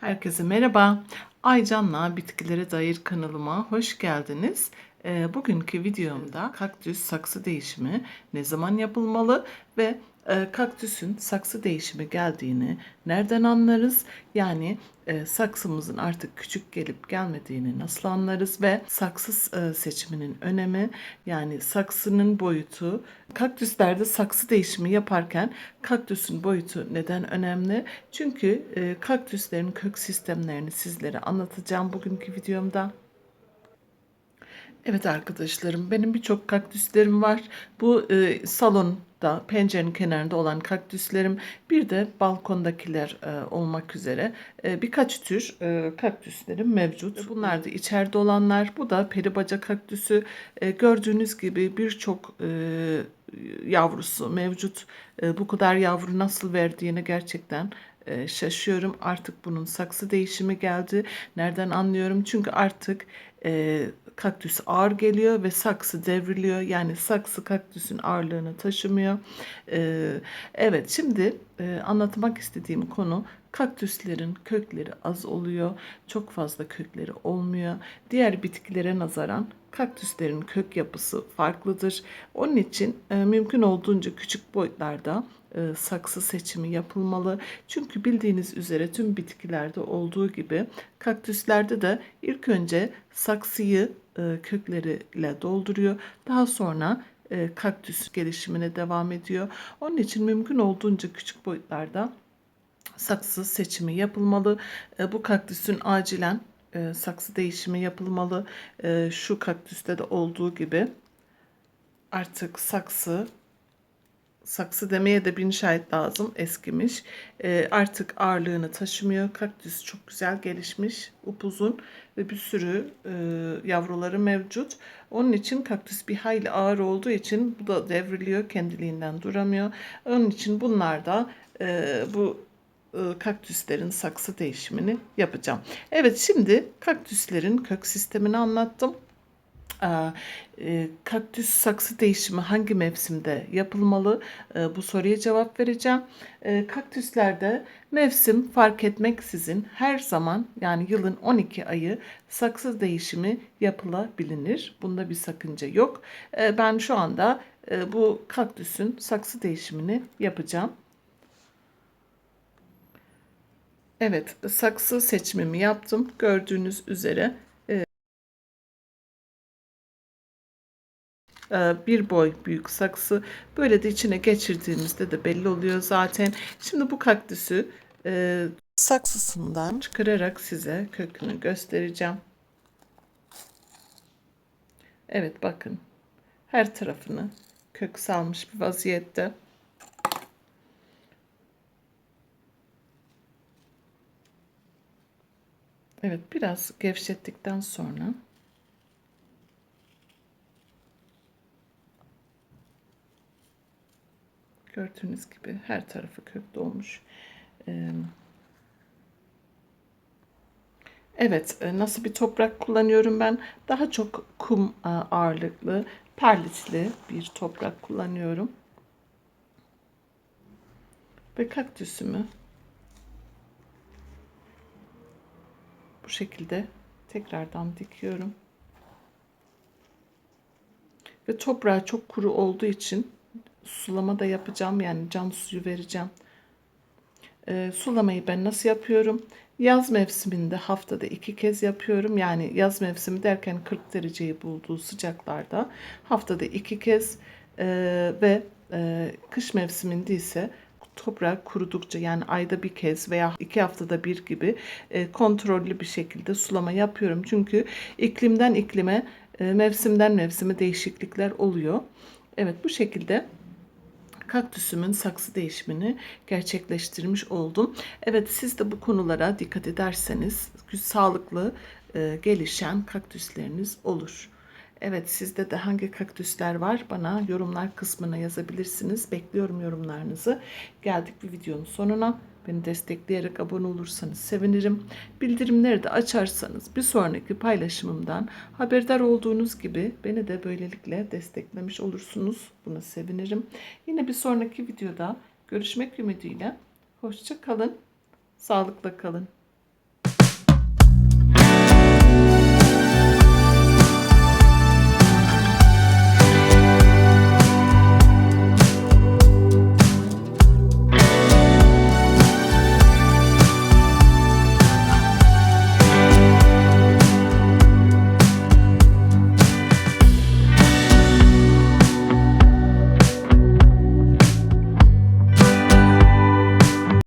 Herkese merhaba. Aycan'la bitkilere dair kanalıma hoş geldiniz. Ee, bugünkü videomda kaktüs saksı değişimi ne zaman yapılmalı ve e, kaktüsün saksı değişimi geldiğini nereden anlarız? Yani e, saksımızın artık küçük gelip gelmediğini nasıl anlarız ve saksı e, seçiminin önemi yani saksının boyutu kaktüslerde saksı değişimi yaparken kaktüsün boyutu neden önemli? Çünkü e, kaktüslerin kök sistemlerini sizlere anlatacağım bugünkü videomda. Evet arkadaşlarım benim birçok kaktüslerim var. Bu e, salonda pencerenin kenarında olan kaktüslerim bir de balkondakiler e, olmak üzere e, birkaç tür e, kaktüslerim mevcut. Bunlar da içeride olanlar. Bu da peribaca kaktüsü. E, gördüğünüz gibi birçok e, yavrusu mevcut. E, bu kadar yavru nasıl verdiğini gerçekten e, şaşıyorum. Artık bunun saksı değişimi geldi. Nereden anlıyorum? Çünkü artık e, kaktüs ağır geliyor ve saksı devriliyor. Yani saksı kaktüsün ağırlığını taşımıyor. E, evet şimdi e, anlatmak istediğim konu kaktüslerin kökleri az oluyor. Çok fazla kökleri olmuyor. Diğer bitkilere nazaran kaktüslerin kök yapısı farklıdır. Onun için e, mümkün olduğunca küçük boyutlarda e, saksı seçimi yapılmalı. Çünkü bildiğiniz üzere tüm bitkilerde olduğu gibi kaktüslerde de ilk önce saksıyı e, kökleriyle dolduruyor. Daha sonra kaktüs gelişimine devam ediyor. Onun için mümkün olduğunca küçük boyutlarda saksı seçimi yapılmalı. Bu kaktüsün acilen e, saksı değişimi yapılmalı. E, şu kaktüste de olduğu gibi artık saksı saksı demeye de bin şahit lazım eskimiş. E, artık ağırlığını taşımıyor. Kaktüs çok güzel gelişmiş, upuzun ve bir sürü e, yavruları mevcut. Onun için kaktüs bir hayli ağır olduğu için bu da devriliyor, kendiliğinden duramıyor. Onun için bunlar da e, bu kaktüslerin saksı değişimini yapacağım. Evet şimdi kaktüslerin kök sistemini anlattım. E, kaktüs saksı değişimi hangi mevsimde yapılmalı? E, bu soruya cevap vereceğim. E, kaktüslerde mevsim fark etmeksizin her zaman yani yılın 12 ayı saksı değişimi yapılabilir. Bunda bir sakınca yok. Ben şu anda bu kaktüsün saksı değişimini yapacağım. Evet, saksı seçimimi yaptım. Gördüğünüz üzere e, bir boy büyük saksı. Böyle de içine geçirdiğimizde de belli oluyor zaten. Şimdi bu kaktüsü e, saksısından çıkararak size kökünü göstereceğim. Evet bakın. Her tarafını kök salmış bir vaziyette. Evet biraz gevşettikten sonra gördüğünüz gibi her tarafı kök dolmuş. Evet nasıl bir toprak kullanıyorum ben? Daha çok kum ağırlıklı, perlitli bir toprak kullanıyorum. Ve kaktüsümü bu şekilde tekrardan dikiyorum. Ve toprağı çok kuru olduğu için sulama da yapacağım. Yani can suyu vereceğim. E, sulamayı ben nasıl yapıyorum? Yaz mevsiminde haftada iki kez yapıyorum. Yani yaz mevsimi derken 40 dereceyi bulduğu sıcaklarda haftada iki kez e, ve e, kış mevsiminde ise toprak kurudukça yani ayda bir kez veya iki haftada bir gibi e, kontrollü bir şekilde sulama yapıyorum. Çünkü iklimden iklime, e, mevsimden mevsime değişiklikler oluyor. Evet bu şekilde kaktüsümün saksı değişimini gerçekleştirmiş oldum. Evet siz de bu konulara dikkat ederseniz sağlıklı e, gelişen kaktüsleriniz olur. Evet sizde de hangi kaktüsler var bana yorumlar kısmına yazabilirsiniz. Bekliyorum yorumlarınızı. Geldik bir videonun sonuna. Beni destekleyerek abone olursanız sevinirim. Bildirimleri de açarsanız bir sonraki paylaşımımdan haberdar olduğunuz gibi beni de böylelikle desteklemiş olursunuz. Buna sevinirim. Yine bir sonraki videoda görüşmek ümidiyle. Hoşça kalın. Sağlıkla kalın.